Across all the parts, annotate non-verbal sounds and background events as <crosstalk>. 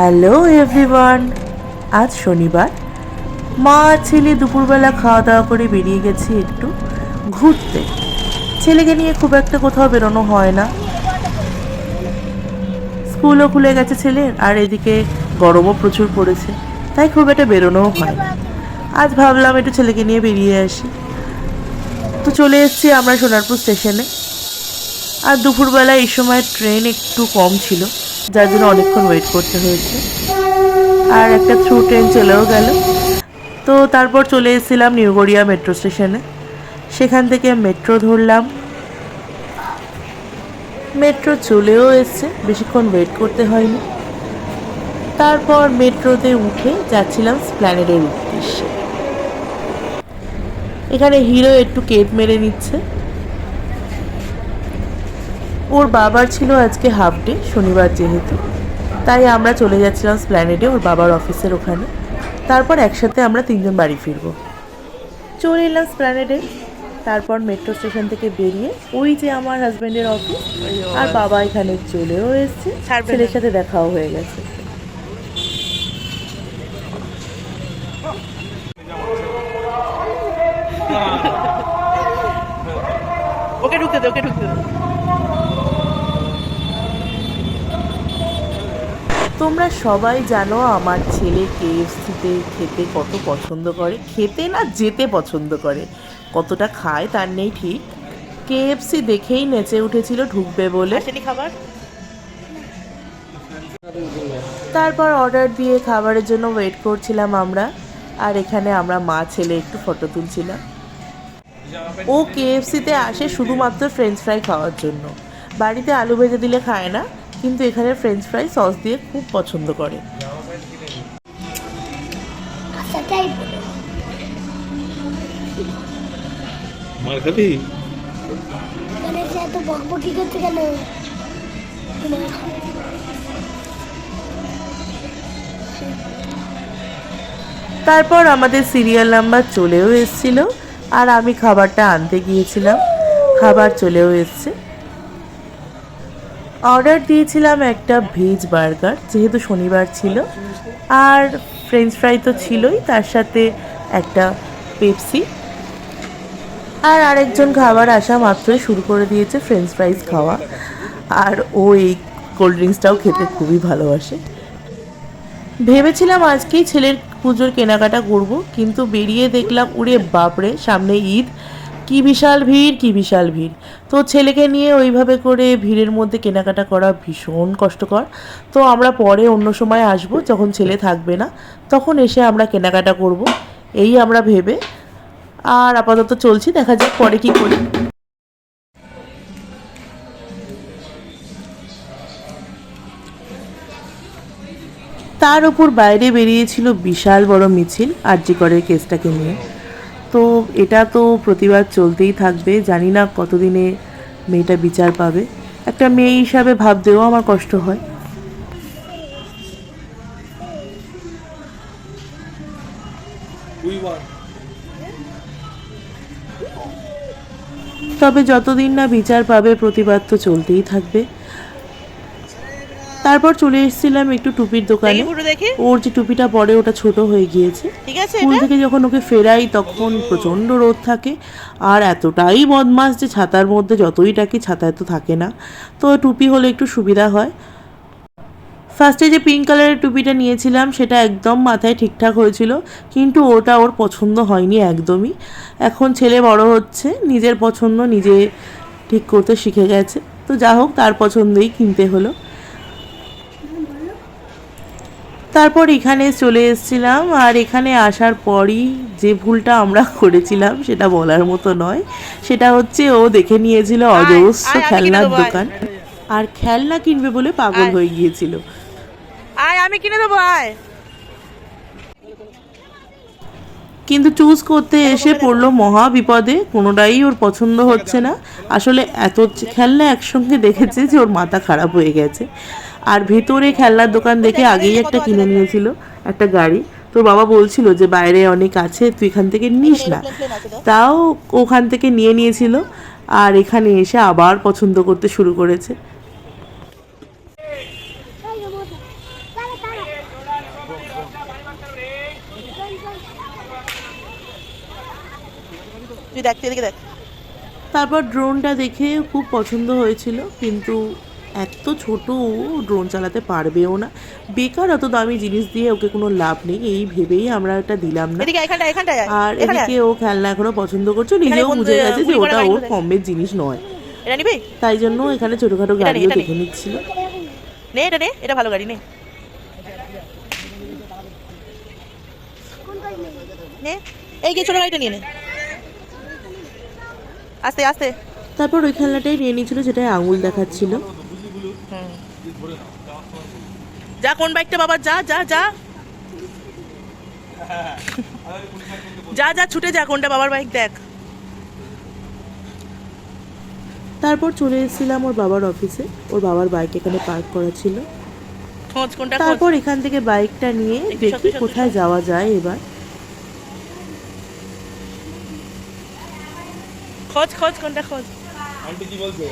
Hello everyone, আজ শনিবার। মা আর ছেলে দুপুরবেলা খাওয়া দাওয়া করে বেরিয়ে গেছে একটু ঘুরতে। ছেলেকে নিয়ে খুব একটা কোথাও বেরোনো হয় না। স্কুলও খুলে গেছে ছেলের, আর এদিকে গরমও প্রচুর পড়েছে, তাই খুব একটা বেরোনোও হয় না। আজ ভাবলাম একটু ছেলেকে নিয়ে বেরিয়ে আসি। তো চলে এসেছি আমরা সোনারপুর স্টেশনে। আর দুপুরবেলা এই সময় ট্রেন একটু কম ছিল। যার জন্য অনেকক্ষণ ওয়েট করতে হয়েছে। আর একটা থ্রু ট্রেন চলেও গেল। তো তারপর চলে এসেছিলাম নিউ গড়িয়া মেট্রো স্টেশনে সেখান থেকে মেট্রো ধরলাম। মেট্রো চলেও এসছে, বেশিক্ষণ ওয়েট করতে হয়নি। তারপর মেট্রোতে উঠে যাচ্ছিলাম স্প্ল্যানেডের উদ্দেশ্যে। এখানে হিরো একটু কেট মেরে নিচ্ছে। ওর বাবার ছিল আজকে হাফ ডে শনিবার যেহেতু। তাই আমরা চলে যাচ্ছিলাম স্প্ল্যানেডে ওর বাবার অফিসের ওখানে। তারপর একসাথে আমরা তিনজন বাড়ি ফিরবো। চলে এলাম স্প্ল্যানেডে তারপর মেট্রো স্টেশন থেকে বেরিয়ে ওই যে আমার হাজব্যান্ডের অফিস আর বাবা এখানে চলেও এসছে। ছেলের সাথে দেখাও হয়ে গেছে। ওকে ঢুকতে দে ওকে ঢুকতে দে তোমরা সবাই জানো আমার ছেলে কেএফসিতে খেতে কত পছন্দ করে? খেতে না যেতে পছন্দ করে। কতটা খায় তার নেই ঠিক। কেএফসি দেখেই নেচে উঠেছিল ঢুকবে বলে। খাবার? তারপর অর্ডার দিয়ে খাবারের জন্য ওয়েট করছিলাম আমরা। আর এখানে আমরা মা ছেলে একটু ফটো তুলছিলাম। ও কেএফসিতে আসে শুধুমাত্র ফ্রেঞ্চ ফ্রাই খাওয়ার জন্য। বাড়িতে আলু ভেজে দিলে খায় না। কিন্তু এখানে ফ্রেঞ্চ ফ্রাই সস দিয়ে খুব পছন্দ করে। মার খাবি? মানে তারপর আমাদের সিরিয়াল নাম্বার চলেও এসেছিল আর আমি খাবারটা আনতে গিয়েছিলাম। খাবার চলেও এসছে। অর্ডার দিয়েছিলাম একটা ভেজ বার্গার, যেহেতু শনিবার ছিল। আর ফ্রেঞ্চ ফ্রাই তো ছিলই, তার সাথে একটা পেপসি। আর আরেকজন খাবার আসা মাত্রই শুরু করে দিয়েছে ফ্রেঞ্চ ফ্রাইজ খাওয়া। আর ও এই কোল্ড ড্রিঙ্কসটাও খেতে খুবই ভালোবাসে। ভেবেছিলাম আজকেই ছেলের পুজোর কেনাকাটা করব, কিন্তু বেরিয়ে দেখলাম উড়ে বাপরে, সামনে ঈদ। কি বিশাল ভিড়, কি বিশাল ভিড়। তো ছেলেকে নিয়ে ওইভাবে করে ভিড়ের মধ্যে কেনাকাটা করা ভীষণ কষ্টকর। তো আমরা পরে অন্য সময় আসব, যখন ছেলে থাকবে না, তখন এসে আমরা কেনাকাটা করব। এই আমরা ভেবে। আর আপাতত চলছি, দেখা যাক পরে কি করি। তার উপর বাইরে বেরিয়েছিল বিশাল বড় মিছিল আরজিকরের কেসটাকে নিয়ে। তো এটা তো প্রতিবাদ চলতেই থাকবে। জানি না কতদিনে মেয়েটা বিচার পাবে। একটা মেয়ে হিসাবে ভাবতেও আমার কষ্ট হয়। তবে যতদিন না বিচার পাবে প্রতিবাদ তো চলতেই থাকবে। তারপর চলে এসেছিলাম একটু টুপির দোকানে। ওর যে টুপিটা পরে ওটা ছোট হয়ে গিয়েছে। ঠিক আছে স্কুল থেকে যখন ওকে ফেরাই তখন প্রচণ্ড রোদ থাকে। আর এতটাই বদমাস যে ছাতার মধ্যে যতই ডাকি ছাতায় তো থাকে না। তো টুপি হলে একটু সুবিধা হয়। ফার্স্টে যে পিঙ্ক কালারের টুপিটা নিয়েছিলাম সেটা একদম মাথায় ঠিকঠাক হয়েছিল। কিন্তু ওটা ওর পছন্দ হয়নি একদমই। এখন ছেলে বড় হচ্ছে নিজের পছন্দ নিজে ঠিক করতে শিখে গেছে। তো যা হোক তার পছন্দেই কিনতে হলো। তারপর এখানে চলে এসেছিলাম আর এখানে আসার পরই যে ভুলটা আমরা <laughs> করেছিলাম সেটা বলার মতো নয়। সেটা হচ্ছে ও দেখে নিয়েছিল অজস্র খেলনার দোকান। আর খেলনা কিনবে বলে পাগল হয়ে গিয়েছিল। আয় আমি কিনে দেবো আয়। কিন্তু চুজ করতে এসে পড়ল মহা বিপদে কোনোটাই ওর পছন্দ হচ্ছে না। আসলে এত খেলনা একসঙ্গে দেখেছে যে ওর মাথা খারাপ হয়ে গেছে। আর ভেতরে খেলনার দোকান দেখে আগেই একটা কিনে নিয়েছিল একটা গাড়ি। তোর বাবা বলছিল যে বাইরে অনেক আছে তুই এখান থেকে নিস না। তাও ওখান থেকে নিয়ে নিয়েছিল আর এখানে এসে আবার পছন্দ করতে শুরু করেছে। দেখ তুই দেখ। তারপর ড্রোনটা দেখে খুব পছন্দ হয়েছিল কিন্তু এত ছোট ড্রোন চালাতে পারবেও না। বেকার অত দামি জিনিস দিয়ে ওকে কোনো লাভ নেই এই ভেবেই আমরা এটা দিলাম না। আর এদিকে ও খেলনা এখনও পছন্দ করছে নিজেও বুঝে গেছে যে ওটা ওর? কমের জিনিস নয়। তাই জন্য এখানে ছোটখাটো গাড়িও দেখে নিচ্ছিল। নে এটা নে এটা ভালো গাড়ি নে। নে এই গিয়ে ছোট গাড়িটা নিয়ে নে। আস্তে আস্তে। তারপর ওই খেলনাটাই নিয়ে নিয়েছিল যেটায় আঙুল দেখাচ্ছিল। যা কোন বাইকটা বাবা? যা যা যা। যা যা ছুটে যা কোনটা বাবার বাইক দেখ। তারপর চলে এসেছিলাম ওর বাবার অফিসে ওর বাবার বাইক এখানে পার্ক করা ছিল। তারপর এখান থেকে বাইকটা নিয়ে দেখি কোথায় যাওয়া যায় এবার। খোঁজ খোঁজ কোনটা খোঁজ? আন্টি কি বলছে?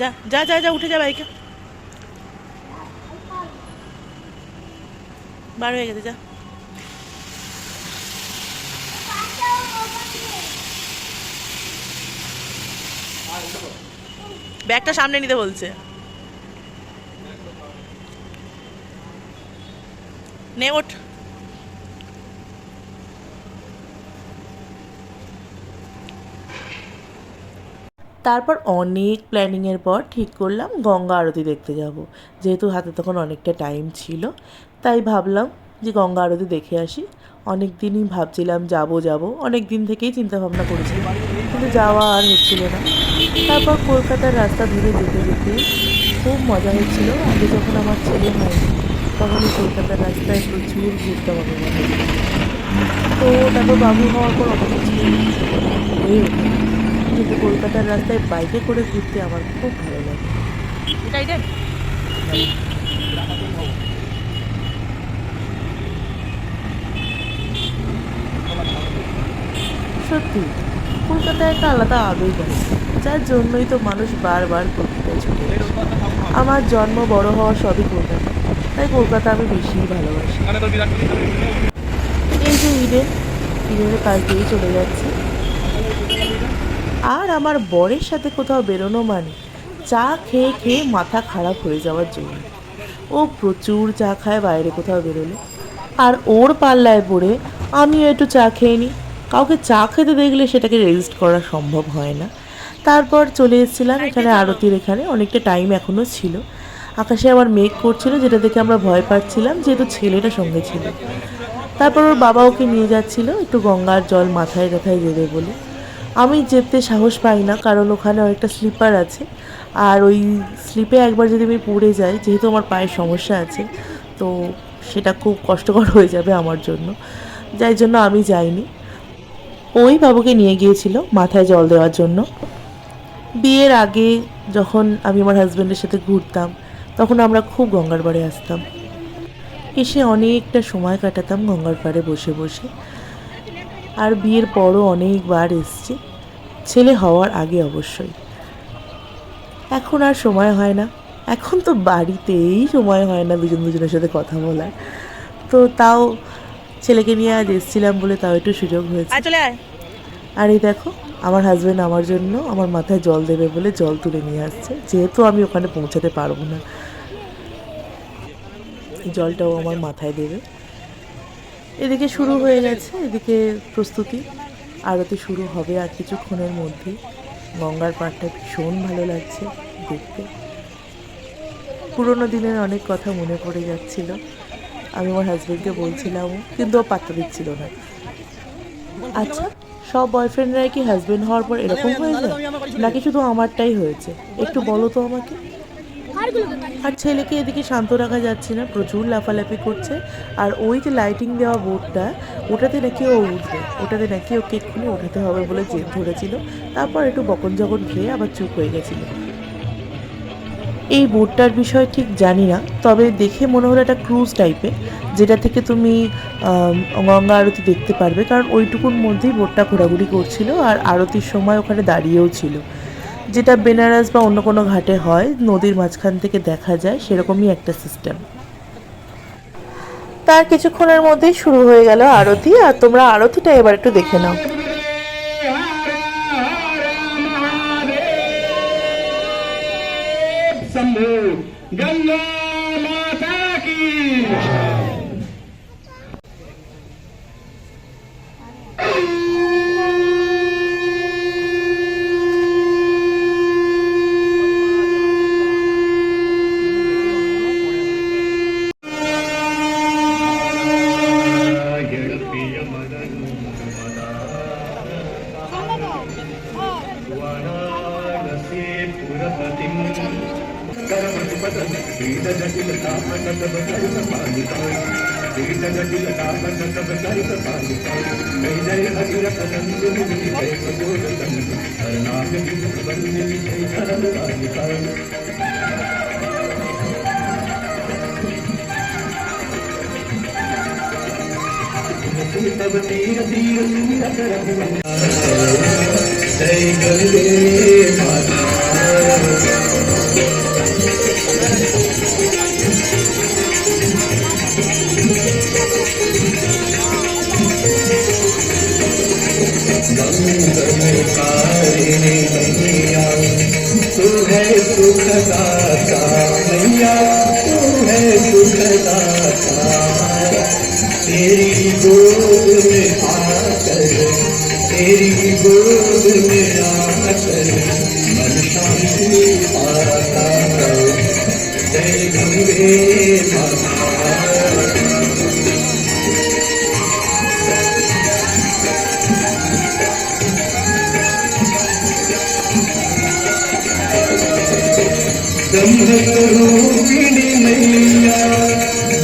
যা যা যা যা উঠে যা বাইকে। বার হয়ে গেছে যা। ব্যাগটা সামনে নিতে বলছে। নে, ওঠ। তারপর অনেক প্ল্যানিংয়ের পর ঠিক করলাম, গঙ্গা আরতি দেখতে যাব। যেহেতু হাতে তখন অনেকটা টাইম ছিল, তাই ভাবলাম যে গঙ্গা আরতি দেখে আসি। অনেক দিনই ভাবছিলাম যাব যাব। অনেক দিন থেকেই চিন্তা ভাবনা করেছিলাম কিন্তু যাওয়া আর হচ্ছিল না। তারপর কলকাতার রাস্তা ধরে যেতে যেতে খুব মজা হচ্ছিল। আগে যখন আমার ছেলে হয়নি তখন কলকাতার রাস্তায় প্রচুর ঘুরতাম আমি মনে হয়। তো তারপর বাবু হওয়ার পর অত কিছু হয়ে কিন্তু কলকাতার রাস্তায় বাইকে করে ঘুরতে আমার খুব ভালো লাগে। সত্যি কলকাতায় একটা আলাদা আবেগ আছে, যার জন্যই তো মানুষ বারবার কলকাতায় ছুটে আমার জন্ম বড় হওয়া সবই কলকাতা, তাই কলকাতা আমি বেশিই ভালোবাসি। এই যে ইডেন ইডেনের কাছ দিয়েই চলে যাচ্ছে। আর আমার বরের সাথে কোথাও বেরোনো মানে চা খেয়ে খেয়ে মাথা খারাপ হয়ে যাওয়ার জন্য। ও প্রচুর চা খায় বাইরে কোথাও বেরোলে। আর ওর পাল্লায় পড়ে, আমিও একটু চা খেয়ে নিই। কাউকে চা খেতে দেখলে সেটাকে রেজিস্ট করা সম্ভব হয় না। তারপর চলে এসেছিলাম এখানে আরতির এখানে, অনেকটা টাইম এখনও ছিল। আকাশে আবার মেঘ করছিল, যেটা দেখে আমরা ভয় পাচ্ছিলাম যেহেতু ছেলেটা সঙ্গে ছিল। তারপর ওর বাবা ওকে নিয়ে যাচ্ছিল, একটু গঙ্গার জল মাথায় টাথায় দেবে বলে। আমি যেতে সাহস পাই না, কারণ ওখানে অনেকটা স্লিপার আছে। আর ওই স্লিপে একবার যদি আমি পড়ে যাই, যেহেতু আমার পায়ের সমস্যা আছে, তো সেটা খুব কষ্টকর হয়ে যাবে আমার জন্য। যাই জন্য আমি যাইনি। ওই বাবুকে নিয়ে গিয়েছিল মাথায় জল দেওয়ার জন্য। বিয়ের আগে যখন আমি আমার হাজব্যান্ডের সাথে ঘুরতাম, তখন আমরা খুব গঙ্গার পাড়ে আসতাম। এসে অনেকটা সময় কাটাতাম গঙ্গার পাড়ে বসে বসে। আর বিয়ের পরও অনেকবার এসছি, ছেলে হওয়ার আগে অবশ্যই। এখন আর সময় হয় না। এখন তো বাড়িতেই সময় হয় না দুজন দুজনের সাথে কথা বলার। তো তাও ছেলেকে নিয়ে আজ এসছিলাম বলে তাও একটু সুযোগ হয়েছে। আর এই দেখো আমার হাজব্যান্ড আমার জন্য আমার মাথায় জল দেবে বলে জল তুলে নিয়ে আসছে। যেহেতু আমি ওখানে পৌঁছাতে পারব না। জলটাও আমার মাথায় দেবে। এদিকে শুরু হয়ে গেছে এদিকে প্রস্তুতি। আরতি শুরু হবে আর কিছুক্ষণের মধ্যে। গঙ্গার পাড়টা ভীষণ ভালো লাগছে দেখতে। পুরোনো দিনের অনেক কথা মনে পড়ে যাচ্ছিল। আমি আমার হাজব্যান্ডকে বলছিলাম, কিন্তু ও পাত্তা দিচ্ছিল না। আচ্ছা সব বয়ফ্রেন্ডরাই কি হাজব্যান্ড হওয়ার পর এরকম হয়ে যায়? নাকি শুধু আমারটাই হয়েছে? একটু বলো তো আমাকে। আর ছেলেকে এদিকে শান্ত রাখা যাচ্ছে না, প্রচুর লাফালাফি করছে। আর ওই যে লাইটিং দেওয়া বোর্ডটা, ওটাতে নাকি ও উঠবে। ওটাতে নাকি ওকে এক্ষুনি ওঠাতে হবে বলে জেদ ধরেছিল। তারপর একটু বকন জকন খেয়ে আবার চুপ হয়ে গেছিল। এই বোটটার বিষয় ঠিক জানি না, তবে দেখে মনে হলো একটা ক্রুজ টাইপের যেটা থেকে তুমি গঙ্গা আরতি দেখতে পারবে, কারণ ওইটুকুর মধ্যেই বোটটা ঘোরাঘুরি করছিল আর আরতির সময় ওখানে দাঁড়িয়েও ছিল। যেটা বেনারস বা অন্য কোনো ঘাটে হয়, নদীর মাঝখান থেকে দেখা যায়, সেরকমই একটা সিস্টেম তার কিছুক্ষণের মধ্যেই শুরু হয়ে গেল আরতি, আর তোমরা আরতিটা এবার একটু দেখে নাও। ಸಂಭು ಗಲ್ಲೋ ಮಾತಾಕಿ Thank జై కలిదే మాతా की तू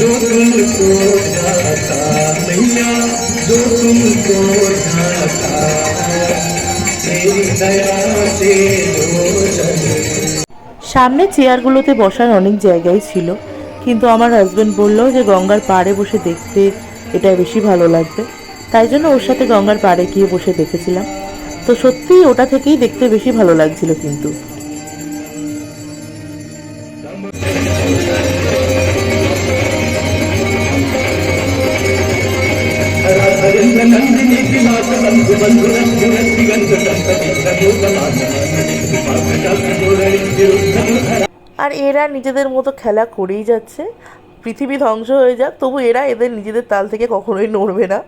जो तुमको जाता मैया जो तुमको जाता तेरी दया से जो चले সামনে চেয়ারগুলোতে বসার অনেক জায়গাই ছিল কিন্তু আমার হাজবেন্ড বলল যে গঙ্গার পাড়ে বসে দেখতে এটা বেশি ভালো লাগবে তাই জন্য ওর সাথে গঙ্গার পাড়ে গিয়ে বসে দেখেছিলাম তো সত্যিই ওটা থেকেই দেখতে বেশি ভালো লাগছিল কিন্তু আর এরা নিজেদের মতো খেলা করেই যাচ্ছে। পৃথিবী ধ্বংস হয়ে যাক, তবু এরা এদের নিজেদের তাল থেকে কখনোই নড়বে না।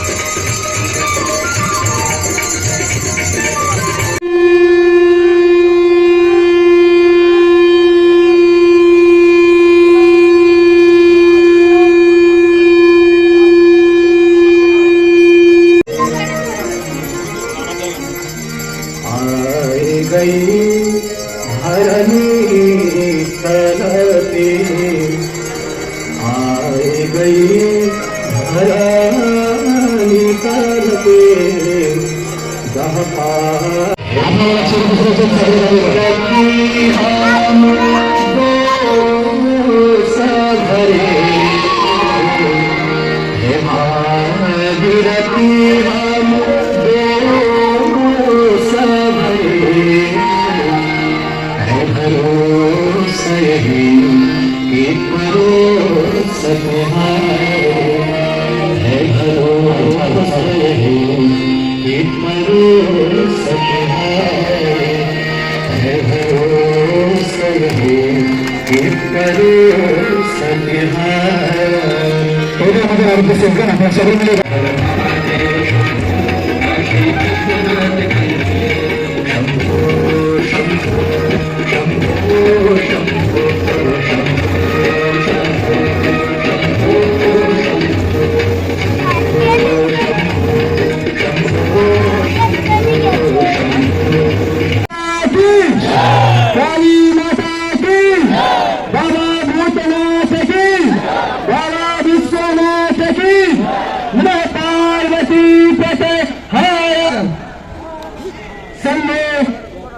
करो सन्हा थोड्यामध्ये अर्थ सेवकांना ना सर्व पार्वती पते है सबने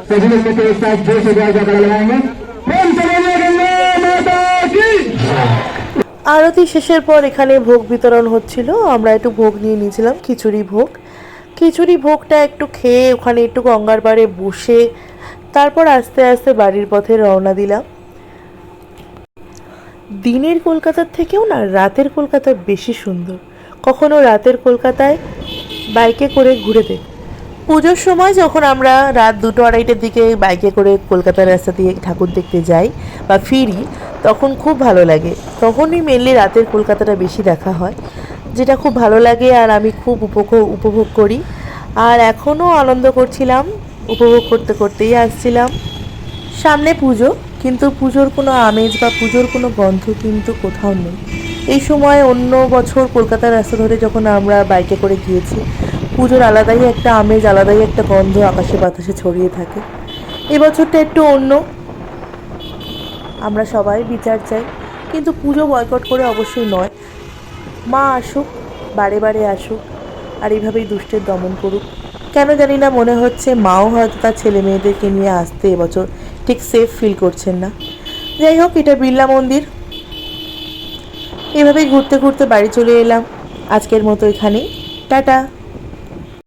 सभी लोग के साथ जोर से गाय जाकर लगाएंगे प्रेम से बोलिए गंगा माता की আরতি শেষের পর এখানে ভোগ বিতরণ হচ্ছিল আমরা একটু ভোগ নিয়ে নিয়েছিলাম খিচুড়ি ভোগ খিচুড়ি ভোগটা একটু খেয়ে ওখানে একটু গঙ্গার পাড়ে বসে তারপর আস্তে আস্তে বাড়ির পথে রওনা দিলাম দিনের কলকাতার থেকেও না রাতের কলকাতা বেশি সুন্দর কখনো রাতের কলকাতায় বাইকে করে ঘুরে দেখ। পুজোর সময় যখন আমরা রাত দুটো আড়াইটের দিকে বাইকে করে কলকাতার রাস্তা দিয়ে ঠাকুর দেখতে যাই বা ফিরি, তখন খুব ভালো লাগে। তখনই মেনলি রাতের কলকাতাটা বেশি দেখা হয়, যেটা খুব ভালো লাগে আর আমি খুব উপভোগ উপভোগ করি। আর এখনও আনন্দ করছিলাম, উপভোগ করতে করতেই আসছিলাম। সামনে পুজো, কিন্তু পুজোর কোনো আমেজ বা পুজোর কোনো গন্ধ কিন্তু কোথাও নেই। এই সময় অন্য বছর কলকাতার রাস্তা ধরে যখন আমরা বাইকে করে গিয়েছি, পুজোর আলাদাই একটা আমেজ, আলাদাই একটা গন্ধ আকাশে বাতাসে ছড়িয়ে থাকে। এবছরটা একটু অন্য। আমরা সবাই বিচার চাই, কিন্তু পুজো বয়কট করে অবশ্যই নয়। মা আসুক, বারে বারে আসুক, আর এইভাবেই দুষ্টের দমন করুক। কেন জানি না মনে হচ্ছে মাও হয়তো তার ছেলে মেয়েদেরকে নিয়ে আসতে এবছর ঠিক সেফ ফিল করছেন না। যাই হোক, এটা বিড়লা মন্দির। এভাবেই ঘুরতে ঘুরতে বাড়ি চলে এলাম। আজকের মতো এখানেই। টাটা।